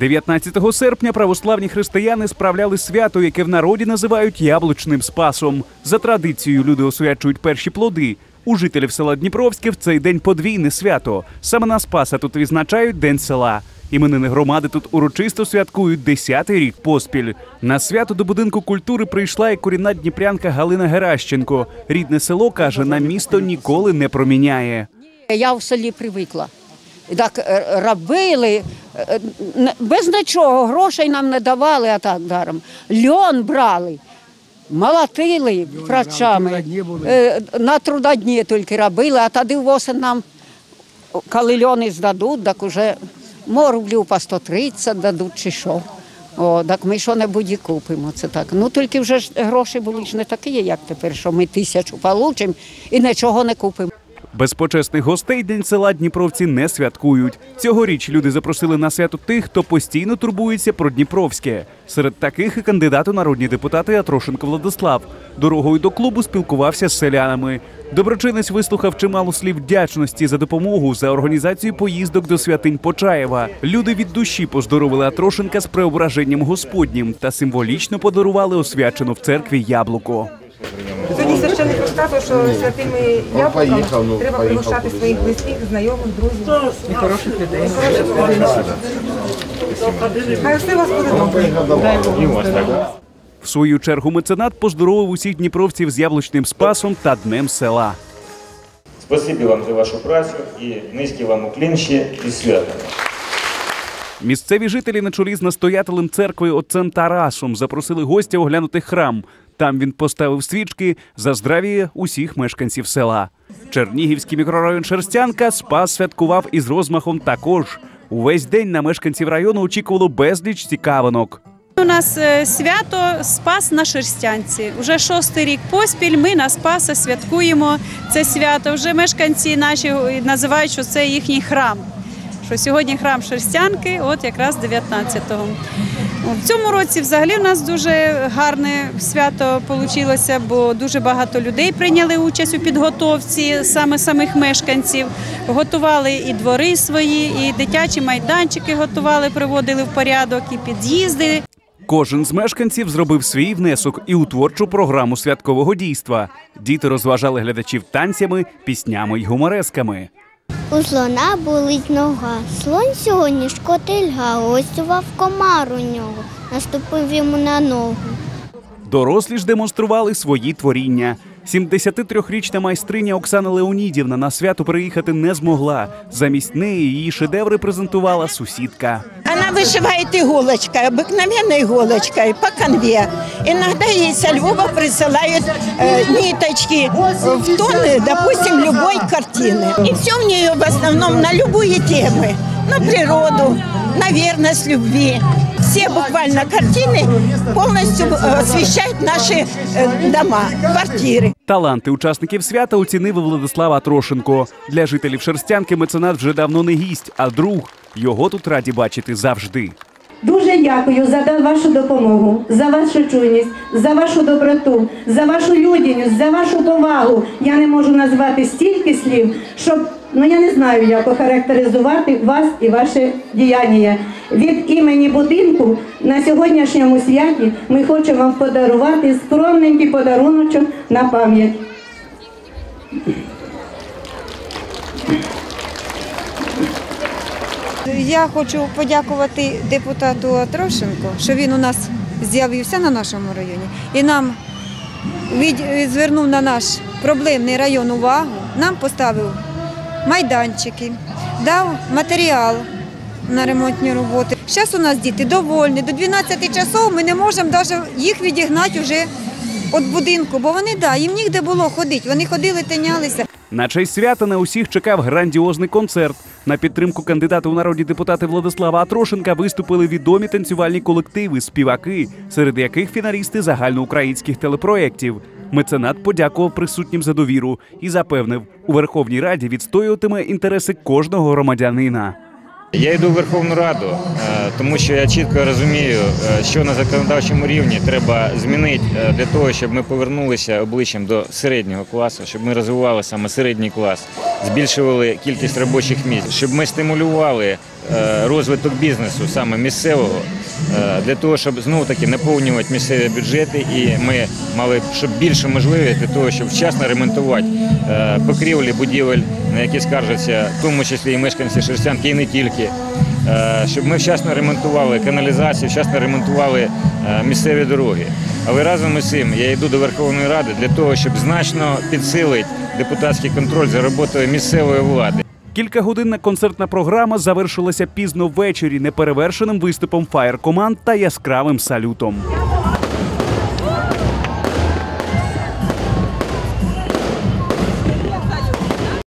19 серпня православні християни справляли свято, яке в народі називають яблучним спасом. За традицією люди освячують перші плоди. У жителів села Дніпровське в цей день подвійне свято. Саме на Спаса тут відзначають День села. Іменини громади тут урочисто святкують 10-й рік поспіль. На свято до будинку культури прийшла і корінна дніпрянка Галина Геращенко. Рідне село каже, на місто ніколи не проміняє. Я в селі привикла. Так е, робили, е, без нічого, грошей нам не давали, а так даром. Льон брали, молотили прачами. Е, На трудодні тільки робили, а тоді восен нам, коли льони здадуть, так уже мо рублів по 130 дадуть чи що. О, так ми що-небудь і купимо. Це так. Ну тільки вже ж гроші були ж не такі, як тепер, що ми тисячу получимо і нічого не купимо. Без почесних гостей День села Дніпровці не святкують. Цьогоріч люди запросили на свято тих, хто постійно турбується про Дніпровське. Серед таких і кандидат у народні депутати Атрошенко Владислав. Дорогою до клубу спілкувався з селянами. Доброчинець вислухав чимало слів вдячності за допомогу за організацію поїздок до святинь Почаєва. Люди від душі поздоровили Атрошенка з преображенням Господнім та символічно подарували освячену в церкві яблуко. Сьогодні священник розказував, що святими яблуками треба пригощати своїх близьких, знайомих, друзів і хороших людей. Хай все вас буде добре. В свою чергу меценат поздоровив усіх дніпровців з яблучним спасом та днем села. Спасибі вам за вашу працю і низький вам уклін ще і святом. Місцеві жителі на чолі з настоятелем церкви отцем Тарасом запросили гостя оглянути храм. Там він поставив свічки за здравіє усіх мешканців села. Чернігівський мікрорайон Шерстянка спас святкував із розмахом також. Увесь день на мешканців району очікувало безліч цікавинок. У нас е, свято Спас на Шерстянці. Уже шостий рік поспіль. Ми на Спаса святкуємо це свято. Вже мешканці наші називають, що це їхній храм. Що сьогодні храм Шерстянки, от якраз 19-го. В цьому році взагалі у нас дуже гарне свято вийшло, бо дуже багато людей прийняли участь у підготовці, саме самих мешканців. Готували і двори свої, і дитячі майданчики готували, приводили в порядок, і під'їзди. Кожен з мешканців зробив свій внесок і у творчу програму святкового дійства. Діти розважали глядачів танцями, піснями й гуморесками. У слона болить нога. Слон сьогодні шкотильга, гостював комар у нього, наступив йому на ногу. Дорослі ж демонстрували свої творіння. 73-річна майстриня Оксана Леонідівна на свято приїхати не змогла. Замість неї її шедеври презентувала сусідка. Она вышивает иголочкой, обыкновенной иголочкой по конве. Иногда ей со Львова присылают э, ниточки в тон, допустим, любой картины. И все у нее в основном на любые темы. На природу, на верность любви. Все буквально картины полностью э, освещают наши э, дома, квартиры. Таланти учасників свята оцінив і Владислав Атрошенко. Для жителів Шерстянки меценат вже давно не гість, а друг. Його тут раді бачити завжди. Дуже дякую за вашу допомогу, за вашу чуйність, за вашу доброту, за вашу людяність, за вашу повагу. Я не можу назвати стільки слів, щоб ну я не знаю, як охарактеризувати вас і ваше діяння. Від імені будинку на сьогоднішньому святі ми хочемо вам подарувати скромненький подаруночок на пам'ять. Я хочу подякувати депутату Атрошенко, що він у нас з'явився на нашому районі і нам від- звернув на наш проблемний район увагу, нам поставив майданчики, дав матеріал на ремонтні роботи. Зараз у нас діти довольні. До 12 часов ми не можемо навіть їх відігнати вже від будинку, бо вони да, їм нігде було ходити. Вони ходили, тинялися. На честь свята на усіх чекав грандіозний концерт. На підтримку кандидата у народні депутати Владислава Атрошенка виступили відомі танцювальні колективи, співаки, серед яких фіналісти загальноукраїнських телепроєктів. Меценат подякував присутнім за довіру і запевнив, у Верховній Раді відстоюватиме інтереси кожного громадянина. Я йду в Верховну Раду, е, тому що я чітко розумію, е, що на законодавчому рівні треба змінити е, для того, щоб ми повернулися обличчям до середнього класу, щоб ми розвивали саме середній клас, збільшували кількість робочих місць, щоб ми стимулювали розвиток бізнесу, саме місцевого, для того, щоб знову таки наповнювати місцеві бюджети, і ми мали щоб більше можливість для того, щоб вчасно ремонтувати покрівлі будівель, на які скаржаться, в тому числі і мешканці Шерстянки, і не тільки. Е, Щоб ми вчасно ремонтували каналізацію, вчасно ремонтували е, місцеві дороги. Але разом із цим я йду до Верховної Ради для того, щоб значно підсилити депутатський контроль за роботою місцевої влади. Кількагодинна концертна програма завершилася пізно ввечері неперевершеним виступом фаєр команд та яскравим салютом.